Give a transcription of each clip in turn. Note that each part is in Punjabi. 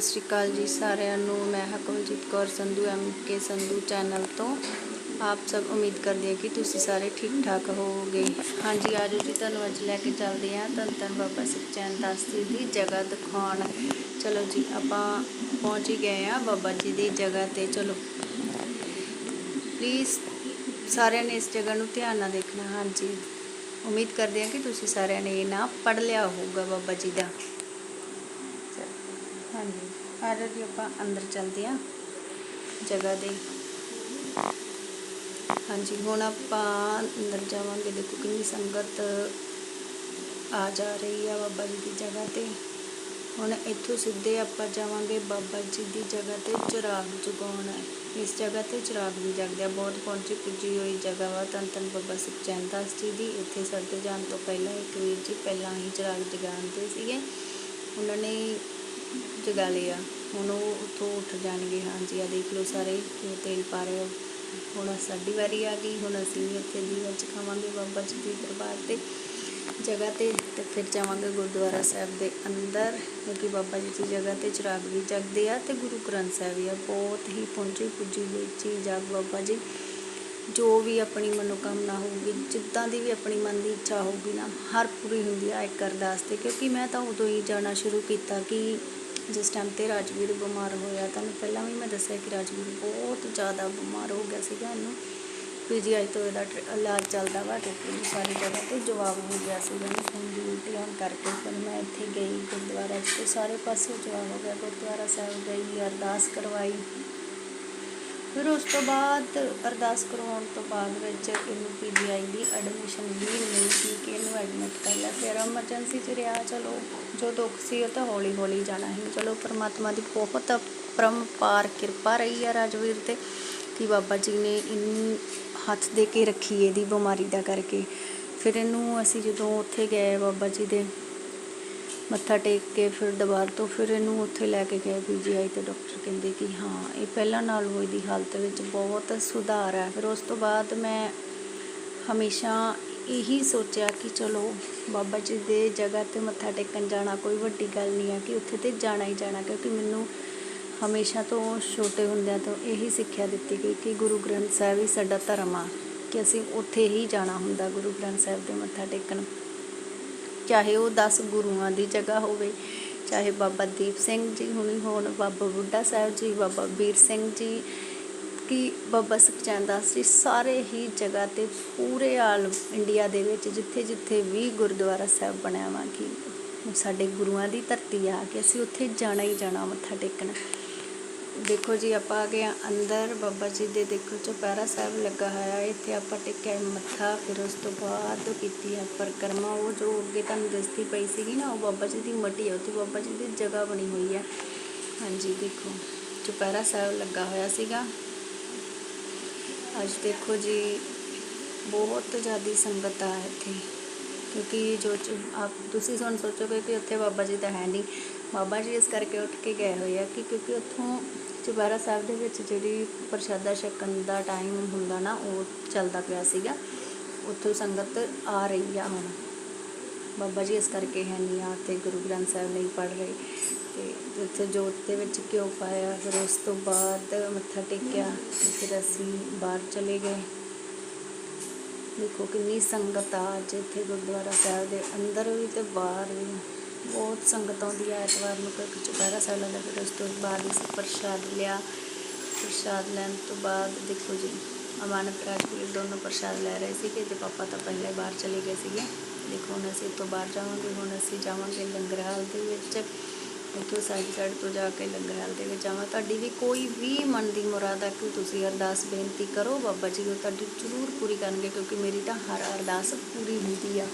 ਸਤਿ ਸ਼੍ਰੀ ਅਕਾਲ ਜੀ ਸਾਰਿਆਂ ਨੂੰ। ਮੈਂ Hakamjit Kaur Sandhu, M K Sandhu channel ਤੋਂ। ਆਪ ਸਭ ਉਮੀਦ ਕਰਦੇ ਹਾਂ ਕਿ ਤੁਸੀਂ ਸਾਰੇ ਠੀਕ ਠਾਕ ਹੋਵੋਗੇ। ਹਾਂਜੀ, ਆਜੋ ਜੀ, ਤੁਹਾਨੂੰ ਅੱਜ ਲੈ ਕੇ ਚੱਲਦੇ ਹਾਂ ਧੰਨ ਧੰਨ ਬਾਬਾ ਸੁਖਚੈਨ ਦਾਸ ਜੀ ਦੀ ਜਗ੍ਹਾ ਦਿਖਾਉਣ। ਚਲੋ ਜੀ, ਆਪਾਂ ਪਹੁੰਚ ਹੀ ਗਏ ਆ ਬਾਬਾ ਜੀ ਦੀ ਜਗ੍ਹਾ ਤੇ। ਚਲੋ ਪਲੀਜ਼ ਸਾਰਿਆਂ ਨੇ ਇਸ ਜਗ੍ਹਾ ਨੂੰ ਧਿਆਨ ਨਾਲ ਦੇਖਣਾ। ਹਾਂਜੀ, ਉਮੀਦ ਕਰਦੇ ਹਾਂ ਕਿ ਤੁਸੀਂ ਸਾਰਿਆਂ ਨੇ ਇਹ ਨਾ ਪੜ੍ਹ ਲਿਆ ਹੋਊਗਾ ਬਾਬਾ ਜੀ ਦਾ। ਹਾਂਜੀ ਆ ਜਾਓ ਜੀ ਆਪਾਂ ਅੰਦਰ ਚੱਲਦੇ ਹਾਂ ਜਗ੍ਹਾ ਦੇ ਹਾਂਜੀ ਹੁਣ ਆਪਾਂ ਅੰਦਰ ਜਾਵਾਂਗੇ ਦੇਖੋ ਕਿੰਨੀ ਸੰਗਤ ਆ ਜਾ ਰਹੀ ਆ ਬਾਬਾ ਜੀ ਦੀ ਜਗ੍ਹਾ ਤੇ ਹੁਣ ਇੱਥੋਂ ਸਿੱਧੇ ਆਪਾਂ ਜਾਵਾਂਗੇ ਬਾਬਾ ਜੀ ਦੀ ਜਗ੍ਹਾ ਤੇ ਚਿਰਾਗ ਜਗਾਉਣ ਇਸ ਜਗ੍ਹਾ ਤੇ ਚਿਰਾਗ ਵੀ ਜਗਦੇ ਆ ਬਹੁਤ ਪਹੁੰਚੀ ਪੁੱਜੀ ਹੋਈ ਜਗ੍ਹਾ ਵਾ ਧੰਨ ਧੰਨ ਬਾਬਾ ਸੁਖਚੈਨ ਦਾਸ ਜੀ ਦੀ ਇੱਥੇ ਸਾਡੇ ਜਾਣ ਤੋਂ ਪਹਿਲਾਂ ਇੱਕ ਵੀਰ ਜੀ ਪਹਿਲਾਂ ਹੀ ਚਿਰਾਗ ਜਗਾਉਂਦੇ ਸੀਗੇ। ਉਹਨਾਂ ਨੇ ਜਗਾ ਲਿਆ ਹੁਣ ਉਹ ਉੱਥੋਂ ਉੱਠ ਜਾਣਗੇ, ਹਾਂਜੀ ਆ ਦੇਖ ਲਓ ਸਾਰੇ ਤੇਲ ਪਾ ਰਹੇ ਆ। ਹੁਣ ਸਾਡੀ ਵਾਰੀ ਆ ਗਈ, ਹੁਣ ਅਸੀਂ ਵੀ ਉੱਥੇ ਦੀਵਾ ਖਾਵਾਂਗੇ ਬਾਬਾ ਜੀ ਦੇ ਦਰਬਾਰ ਤੇ। ਜਗ੍ਹਾ ਤੇ ਤੇ ਫਿਰ ਜਾਵਾਂਗੇ ਗੁਰਦੁਆਰਾ ਸਾਹਿਬ ਦੇ ਅੰਦਰ, ਕਿਉਂਕਿ ਬਾਬਾ ਜੀ ਦੀ ਜਗ੍ਹਾ ਤੇ ਚਿਰਾਗ ਵੀ ਜਗਦੇ ਆ ਤੇ ਗੁਰੂ ਗ੍ਰੰਥ ਸਾਹਿਬ ਵੀ ਆ। ਬਹੁਤ ਹੀ ਪਹੁੰਚੀ ਪੁੱਜੀ ਹੋਈ ਚੀਜ਼ ਆ ਬਾਬਾ ਜੀ। ਜੋ ਵੀ ਆਪਣੀ ਮਨੋਕਾਮਨਾ ਹੋਊਗੀ, ਜਿੱਦਾਂ ਦੀ ਵੀ ਆਪਣੀ ਮਨ ਦੀ ਇੱਛਾ ਹੋਊਗੀ ਨਾ, ਹਰ ਪੂਰੀ ਹੁੰਦੀ ਆ ਇੱਕ ਅਰਦਾਸ ਤੇ, ਕਿਉਂਕਿ ਮੈਂ ਤਾਂ ਉਦੋਂ ਹੀ ਜਾਣਾ ਸ਼ੁਰੂ ਕੀਤਾ ਕਿ ਜਿਸ ਟਾਈਮ ਤੇ ਰਾਜਵੀਰ ਬਿਮਾਰ ਹੋਇਆ, ਤੁਹਾਨੂੰ ਪਹਿਲਾਂ ਵੀ ਮੈਂ ਦੱਸਿਆ ਕਿ ਰਾਜਵੀਰ ਬਹੁਤ ਜ਼ਿਆਦਾ ਬਿਮਾਰ ਹੋ ਗਿਆ ਸੀਗਾ ਇਹਨੂੰ। ਪੀਜੀਆਈ ਤੋਂ ਇਹਦਾ ਟਰ- ਇਲਾਜ ਚੱਲਦਾ ਵਾ, ਤੇ ਸਾਰੀ ਜਗ੍ਹਾ ਤੇ ਜਵਾਬ ਹੋ ਗਿਆ ਸੀਗਾ ਇਹਨੂੰ ਖੂਨ ਦੀ ਉਲਟੀ ਕਰਕੇ। ਫਿਰ ਮੈਂ ਇੱਥੇ ਗਈ ਗੁਰਦੁਆਰਾ 'ਚ ਤੇ ਸਾਰੇ ਪਾਸੇ ਜਵਾਬ ਹੋ ਗਿਆ। ਗੁਰਦੁਆਰਾ ਸਾਹਿਬ ਗਈ, ਅਰਦਾਸ ਕਰਵਾਈ। ਫਿਰ ਉਸ ਤੋਂ ਬਾਅਦ ਅਰਦਾਸ ਕਰਵਾਉਣ ਤੋਂ ਬਾਅਦ ਵਿੱਚ ਇਹਨੂੰ ਪੀਜੀਆਈ ਦੀ ਐਡਮਿਸ਼ਨ ਵੀ ਮਿਲੀ ਸੀ ਕਿ ਇਹਨੂੰ ਐਡਮਿਟ ਕਰ ਲਿਆ। ਫਿਰ ਐਮਰਜੈਂਸੀ 'ਚ ਰਿਹਾ, ਚਲੋ, ਜੋ ਦੁੱਖ ਸੀ ਉਹ ਤਾਂ ਹੌਲੀ ਹੌਲੀ ਜਾਣਾ ਸੀ ਚਲੋ, ਪਰਮਾਤਮਾ ਦੀ ਬਹੁਤ ਪਰਮਪਾਰ ਕਿਰਪਾ ਰਹੀ ਆ ਰਾਜਵੀਰ ਤੇ ਕਿ ਬਾਬਾ ਜੀ ਨੇ ਇਹਨੂੰ ਹੱਥ ਦੇ ਕੇ ਰੱਖੀ ਇਹਦੀ ਬਿਮਾਰੀ ਦਾ ਕਰਕੇ। ਫਿਰ ਇਹਨੂੰ ਅਸੀਂ ਜਦੋਂ ਉੱਥੇ ਗਏ ਬਾਬਾ ਜੀ ਦੇ ਮੱਥਾ ਟੇਕ ਕੇ ਫਿਰ ਦੁਬਾਰਾ ਤੋਂ ਫਿਰ ਇਹਨੂੰ ਉੱਥੇ ਲੈ ਕੇ ਗਏ ਪੀਜੀਆਈ ਤੇ ਡਾਕਟਰ ਕਹਿੰਦੇ ਕਿ ਹਾਂ, ਇਹ ਪਹਿਲਾਂ ਨਾਲੋਂ ਇਹਦੀ ਹਾਲਤ ਵਿੱਚ ਬਹੁਤ ਸੁਧਾਰ ਹੈ। ਫਿਰ ਉਸ ਤੋਂ ਬਾਅਦ ਮੈਂ ਹਮੇਸ਼ਾ ਇਹੀ ਸੋਚਿਆ ਕਿ ਚਲੋ, ਬਾਬਾ ਜੀ ਦੇ ਜਗ੍ਹਾ ਤੇ ਮੱਥਾ ਟੇਕਣ ਜਾਣਾ ਕੋਈ ਵੱਡੀ ਗੱਲ ਨਹੀਂ ਹੈ ਕਿ ਉੱਥੇ ਤੇ ਜਾਣਾ ਹੀ ਜਾਣਾ, ਕਿਉਂਕਿ ਮੈਨੂੰ ਹਮੇਸ਼ਾ ਤੋਂ ਛੋਟੇ ਹੁੰਦਿਆਂ ਤੋਂ ਇਹੀ ਸਿੱਖਿਆ ਦਿੱਤੀ ਗਈ ਕਿ ਗੁਰੂ ਗ੍ਰੰਥ ਸਾਹਿਬ ਹੀ ਸਾਡਾ ਧਰਮ ਆ, ਕਿ ਅਸੀਂ ਉੱਥੇ ਹੀ ਜਾਣਾ ਹੁੰਦਾ ਗੁਰੂ ਗ੍ਰੰਥ ਸਾਹਿਬ ਦੇ ਮੱਥਾ ਟੇਕਣ। ਚਾਹੇ ਉਹ 10 ਗੁਰੂਆਂ ਦੀ ਜਗ੍ਹਾ ਹੋਵੇ, ਚਾਹੇ ਬਾਬਾ ਦੀਪ ਸਿੰਘ ਜੀ ਹੁਣੀ ਹੋਣ, ਬਾਬਾ ਬੁੱਢਾ ਸਾਹਿਬ ਜੀ, ਬਾਬਾ ਵੀਰ ਸਿੰਘ ਜੀ, ਕਿ ਬਾਬਾ ਸੁਖਚੈਨ ਦਾਸ ਜੀ ਸਾਰੇ ਹੀ ਜਗ੍ਹਾ ਤੇ ਪੂਰੇ ਆਲ ਇੰਡੀਆ ਦੇ ਵਿੱਚ ਜਿੱਥੇ ਜਿੱਥੇ ਵੀ ਗੁਰਦੁਆਰਾ ਸਾਹਿਬ ਬਣਿਆ ਵਾ, ਕਿ ਸਾਡੇ ਗੁਰੂਆਂ ਦੀ ਧਰਤੀ ਆ ਕਿ ਅਸੀਂ ਉੱਥੇ ਜਾਣਾ ਹੀ ਜਾਣਾ, ਮੱਥਾ ਟੇਕਣ। ਦੇਖੋ ਜੀ, ਆਪਾਂ ਆ ਗਏ ਹਾਂ ਅੰਦਰ। ਬਾਬਾ ਜੀ ਦੇ ਦੇਖੋ ਚੁਪਹਿਰਾ ਸਾਹਿਬ ਲੱਗਾ ਹੋਇਆ ਹੈ। ਇੱਥੇ ਆਪਾਂ ਟੇਕਿਆ ਮੱਥਾ, ਫਿਰ ਉਸ ਤੋਂ ਬਾਅਦ ਕੀਤੀ ਹੈ ਪਰਿਕਰਮਾ। ਉਹ ਜੋ ਅੱਗੇ ਤੁਹਾਨੂੰ ਦਿਸਦੀ ਪਈ ਸੀਗੀ ਨਾ, ਉਹ ਬਾਬਾ ਜੀ ਦੀ ਮੱਟੀ ਹੈ ਉੱਥੇ ਬਾਬਾ ਜੀ ਦੀ ਜਗ੍ਹਾ ਬਣੀ ਹੋਈ ਹੈ। ਹਾਂਜੀ, ਦੇਖੋ ਚੁਪਹਿਰਾ ਸਾਹਿਬ ਲੱਗਾ ਹੋਇਆ ਸੀਗਾ। ਅੱਜ ਦੇਖੋ ਜੀ, ਬਹੁਤ ਜ਼ਿਆਦੀ ਸੰਗਤ ਆ ਇੱਥੇ। ਕਿਉਂਕਿ ਜੋ ਚ- ਆਪ ਤੁਸੀਂ ਹੁਣ ਸੋਚੋਗੇ ਕਿ ਉੱਥੇ ਬਾਬਾ ਜੀ ਤਾਂ ਹੈ ਨਹੀਂ। ਬਾਬਾ ਜੀ ਇਸ ਕਰਕੇ ਉੱਠ ਕੇ ਗਏ ਹੋਏ ਆ ਕਿ ਕਿਉਂਕਿ ਉੱਥੋਂ ਚੁਬਾਰਾ ਸਾਹਿਬ ਦੇ ਵਿੱਚ ਜਿਹੜੀ ਪ੍ਰਸ਼ਾਦਾ ਛਕਣ ਦਾ ਟਾਈਮ ਹੁੰਦਾ ਨਾ, ਉਹ ਚੱਲਦਾ ਪਿਆ ਸੀਗਾ। ਉੱਥੋਂ ਸੰਗਤ ਆ ਰਹੀ ਆ ਹੁਣ। ਬਾਬਾ ਜੀ ਇਸ ਕਰਕੇ ਹੈ ਨਹੀਂ ਆ ਤੇ ਗੁਰੂ ਗ੍ਰੰਥ ਸਾਹਿਬ ਨਹੀਂ ਪੜ ਰਹੇ। ਤੇ ਉੱਥੇ ਜੋਤ ਦੇ ਵਿੱਚ ਘਿਓ ਪਾਇਆ, ਫਿਰ ਉਸ ਤੋਂ ਬਾਅਦ ਮੱਥਾ ਟੇਕਿਆ ਫਿਰ ਅਸੀਂ ਬਾਹਰ ਚਲੇ ਗਏ। ਦੇਖੋ ਕਿੰਨੀ ਸੰਗਤ ਆ, ਅੱਜ ਇੱਥੇ ਗੁਰਦੁਆਰਾ ਸਾਹਿਬ ਦੇ ਅੰਦਰ ਵੀ ਤੇ ਬਾਹਰ ਵੀ। ਬਹੁਤ ਸੰਗਤ ਆਉਂਦੀ ਹੈ ਐਤਵਾਰ ਨੂੰ, ਕਿਉਂਕਿ ਚੁਪਹਿਰਾ ਸਾਹਿਬ ਲੱਗਦਾ ਫਿਰ ਉਸ ਤੋਂ ਬਾਅਦ ਅਸੀਂ ਪ੍ਰਸ਼ਾਦ ਲਿਆ। ਪ੍ਰਸ਼ਾਦ ਲੈਣ ਤੋਂ ਬਾਅਦ ਦੇਖੋ ਜੀ, ਅਮਾਨਤ ਰਾਜਵੀਰ ਦੋਨੋਂ ਪ੍ਰਸ਼ਾਦ ਲੈ ਰਹੇ ਸੀਗੇ ਤੇ ਪਾਪਾ ਤਾਂ ਪਹਿਲੇ ਬਾਹਰ ਚਲੇ ਗਏ ਸੀਗੇ। ਦੇਖੋ ਹੁਣ ਅਸੀਂ ਤੋਂ ਬਾਹਰ ਜਾਵਾਂਗੇ, ਹੁਣ ਅਸੀਂ ਜਾਵਾਂਗੇ ਲੰਗਰ ਹਾਲ ਦੇ ਵਿੱਚ। ਇੱਥੋਂ ਸਾਈਡ ਸਾਈਡ ਤੋਂ ਜਾ ਕੇ ਲੰਗਰ ਹਾਲ ਦੇ ਵਿੱਚ ਜਾਵਾਂ। ਤੁਹਾਡੀ ਵੀ ਕੋਈ ਵੀ ਮਨ ਦੀ ਮੁਰਾਦ ਹੈ ਕਿ ਤੁਸੀਂ ਅਰਦਾਸ ਬੇਨਤੀ ਕਰੋ, ਬਾਬਾ ਜੀ ਉਹ ਤੁਹਾਡੀ ਜ਼ਰੂਰ ਪੂਰੀ ਕਰਨਗੇ, ਕਿਉਂਕਿ ਮੇਰੀ ਤਾਂ ਹਰ ਅਰਦਾਸ ਪੂਰੀ ਹੁੰਦੀ ਆ।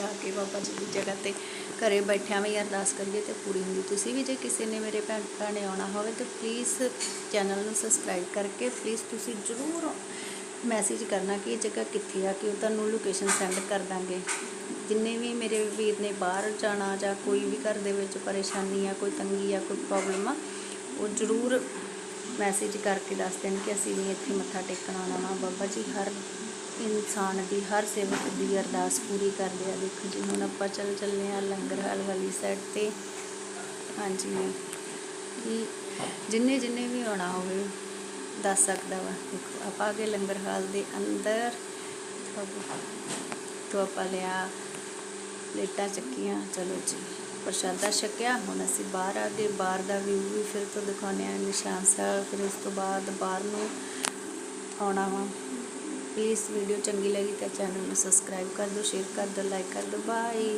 ਜਾ ਕੇ ਬਾਬਾ ਜੀ ਦੀ ਜਗ੍ਹਾ ਤੇ ਘਰੇ ਬੈਠਿਆਂ ਵੀ ਅਰਦਾਸ ਕਰੀਏ ਤੇ ਪੂਰੀ ਹੁੰਦੀ। ਤੁਸੀਂ ਵੀ ਜੇ ਕਿਸੇ ਨੇ ਮੇਰੇ ਭੈਣ ਭਰਾ ਨੇ ਆਉਣਾ ਹੋਵੇ ਤਾਂ ਪਲੀਜ਼ ਚੈਨਲ ਨੂੰ ਸਬਸਕ੍ਰਾਈਬ ਕਰਕੇ ਪਲੀਜ਼ ਤੁਸੀਂ ਜ਼ਰੂਰ ਮੈਸੇਜ ਕਰਨਾ ਕਿ ਇਹ ਜਗ੍ਹਾ ਕਿੱਥੇ ਆ, ਕਿ ਉਹ ਤੁਹਾਨੂੰ ਲੋਕੇਸ਼ਨ ਸੈਂਡ ਕਰ ਦਾਂਗੇ। ਜਿੰਨੇ ਵੀ ਮੇਰੇ ਵੀਰ ਨੇ ਬਾਹਰ ਜਾਣਾ ਜਾਂ ਕੋਈ ਵੀ ਘਰ ਦੇ ਵਿੱਚ ਪਰੇਸ਼ਾਨੀ ਆ, ਕੋਈ ਤੰਗੀ ਆ, ਕੋਈ ਪ੍ਰੋਬਲਮ ਆ, ਉਹ ਜ਼ਰੂਰ ਮੈਸੇਜ ਕਰਕੇ ਦੱਸ ਦੇਣ ਕਿ ਅਸੀਂ ਵੀ ਇੱਥੇ ਮੱਥਾ ਟੇਕਣ ਆਉਣਾ ਵਾ। ਬਾਬਾ ਜੀ, ਹਰ ਇਨਸਾਨ ਦੀ ਹਰ ਸੇਵਕ ਦੀ ਅਰਦਾਸ ਪੂਰੀ ਕਰਦੇ ਆ। ਦੇਖੋ ਜੀ, ਹੁਣ ਆਪਾਂ ਚੱਲ ਚੱਲੇ ਆ ਲੰਗਰ ਹਾਲ ਵਾਲੀ ਸਾਈਡ ਤੇ। ਹਾਂਜੀ। ਕਿ ਜਿੰਨੇ ਜਿੰਨੇ ਵੀ ਆਉਣਾ ਹੋਵੇ, ਦੱਸ ਸਕਦਾ ਵਾ। ਦੇਖੋ, ਆਪਾਂ ਆ ਗਏ ਲੰਗਰ ਹਾਲ ਦੇ ਅੰਦਰ ਤੋਂ ਆਪਾਂ ਲਿਆ, ਲੇਟਾਂ ਚੱਕੀਆਂ। ਚਲੋ ਜੀ, ਪ੍ਰਸ਼ਾਦਾ ਛਕਿਆ। ਹੁਣ ਅਸੀਂ ਬਾਹਰ ਆ ਗਏ। ਬਾਹਰ ਦਾ ਵਿਊ ਵੀ ਫਿਰ ਤੋਂ ਦਿਖਾਉਂਦੇ ਆ ਨਿਸ਼ਾਨ ਸਾਹਿਬ, ਫਿਰ ਉਸ ਤੋਂ ਬਾਅਦ ਬਾਹਰ ਨੂੰ ਆਉਣਾ ਵਾ। ਪਲੀਜ਼ ਵੀਡੀਓ ਚੰਗੀ ਲੱਗੀ ਤਾਂ ਚੈਨਲ ਨੂੰ ਸਬਸਕ੍ਰਾਈਬ ਕਰ ਦਿਓ, ਸ਼ੇਅਰ ਕਰ ਦਿਓ, ਲਾਈਕ ਕਰ ਦਿਓ, ਬਾਏ।